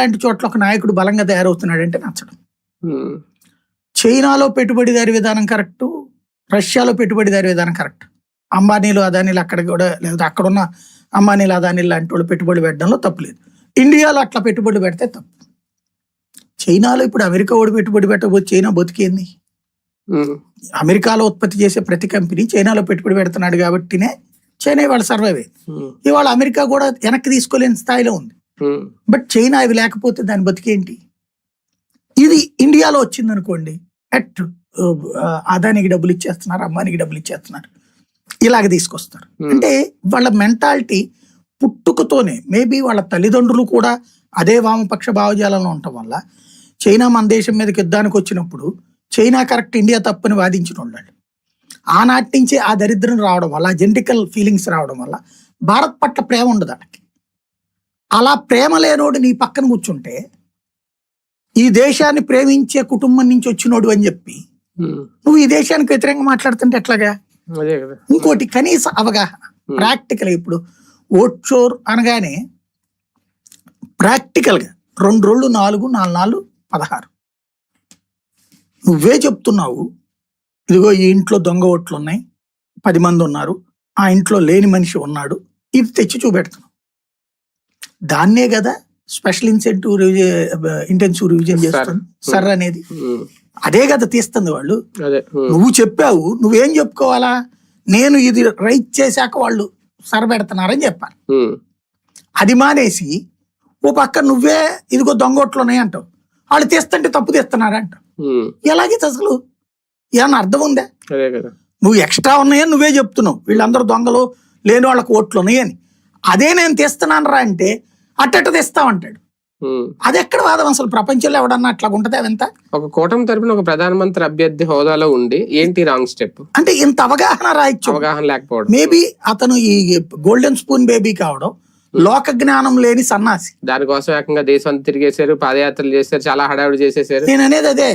లాంటి చోట్ల ఒక నాయకుడు బలంగా తయారవుతున్నాడంటే నచ్చడం. ఉమ్, చైనాలో పెట్టుబడిదారి విధానం కరెక్ట్ రష్యాలో పెట్టుబడిదారి విధానం కరెక్ట్. అంబానీలు అదానీలు అక్కడ కూడా లేదా అక్కడ ఉన్న అంబానీలు అదానీలు లాంటి వాళ్ళు పెట్టుబడి పెట్టడంలో తప్పు లేదు. ఇండియాలో అట్లా పెట్టుబడి పెడితే తప్పు. చైనాలో ఇప్పుడు అమెరికా వాడు పెట్టుబడి పెట్టకపోతే చైనా బతికేంది? అమెరికాలో ఉత్పత్తి చేసే ప్రతి కంపెనీ చైనాలో పెట్టుబడి పెడుతున్నాడు కాబట్టినే చైనా ఇవాళ సర్వైవ్ అయింది. ఇవాళ అమెరికా కూడా వెనక్కి తీసుకోలేని స్థాయిలో ఉంది. బట్ చైనా అవి లేకపోతే దాని బతికేంటి? ఇది ఇండియాలో వచ్చింది అనుకోండి అట్ అదానికి డబ్బులు ఇచ్చేస్తున్నారు అమ్మానికి డబ్బులు ఇచ్చేస్తున్నారు. ఇలాగ తీసుకొస్తారు. Hmm. అంటే వాళ్ళ మెంటాలిటీ పుట్టుకతోనే మేబీ వాళ్ళ తల్లిదండ్రులు కూడా అదే వామపక్ష భావజాలంలో ఉండటం వల్ల చైనా మన దేశం మీదకి యుద్ధానికి వచ్చినప్పుడు చైనా కరెక్ట్ ఇండియా తప్పని వాదించిన వాళ్ళు. ఆనాటి నుంచి ఆ దరిద్రం రావడం వల్ల జెనటికల్ ఫీలింగ్స్ రావడం వల్ల భారత్ పట్ల ప్రేమ ఉండదు వాళ్ళకి. అలా ప్రేమ లేనోడు నీ పక్కన కూర్చుంటే ఈ దేశాన్ని ప్రేమించే కుటుంబం నుంచి వచ్చినోడు అని చెప్పి నువ్వు ఈ దేశానికి వ్యతిరేకంగా మాట్లాడుతుంటే ఎట్లాగా? ఇంకోటి కనీస అవగాహన ప్రాక్టికల్ ఇప్పుడు ఓట్చోర్ అనగానే ప్రాక్టికల్గా రెండు రోజులు నాలుగు నాలుగు నాలుగు పదహారు. నువ్వే చెప్తున్నావు ఇదిగో ఈ ఇంట్లో దొంగ ఓట్లు ఉన్నాయి పది మంది ఉన్నారు ఆ ఇంట్లో లేని మనిషి ఉన్నాడు ఇది తెచ్చి చూపెడుతున్నావు. దాన్నే కదా స్పెషల్ ఇన్సెంటివ్ ఇంటెన్సివ్ రివిజన్ చేస్తుంది. సర్ అనేది. అదే కదా తీస్తుంది వాళ్ళు. నువ్వు చెప్పావు నువ్వేం చెప్పుకోవాలా? నేను ఇది రైట్ చేశాక వాళ్ళు సరబెడుతున్నారని చెప్పాలి. ఉమ్, అది మానేసి ఓ పక్క నువ్వే ఇదిగో దొంగోట్లు ఉన్నాయి అంటావు. వాళ్ళు తీస్తుంటే తప్పు తీస్తున్నారా అంటావు. ఉమ్, ఎలాగే అసలు? ఏమన్నా అర్థం ఉందా? నువ్వు ఎక్స్ట్రా ఉన్నాయని నువ్వే చెప్తున్నావు. వీళ్ళందరూ దొంగలు లేని వాళ్ళకి ఓట్లు ఉన్నాయని అదే నేను తీస్తున్నాను రా అంటే అట్టట తీస్తామంటాడు ఉమ్. అది ఎక్కడ వాదం అసలు? ప్రపంచంలో ఎవడన్నా అట్లా ఉంటుంది అదంతా? ఒక కూటమి తరపున ఒక ప్రధానమంత్రి అభ్యర్థి హోదాలో ఉండి ఏంటి రాంగ్ స్టెప్? అంటే ఇంత అవగాహన రాయొచ్చు. అవగాహన లేకపోవడం. మేబీ అతను ఈ గోల్డెన్ స్పూన్ బేబీ కావడం లోక జ్ఞానం లేని సన్నాసి. దానికోసం ఏకంగా దేశం తిరిగేశారు పాదయాత్రలు చేశారు చాలా హడావిడి చేసేసారు నేను అనేది అదే.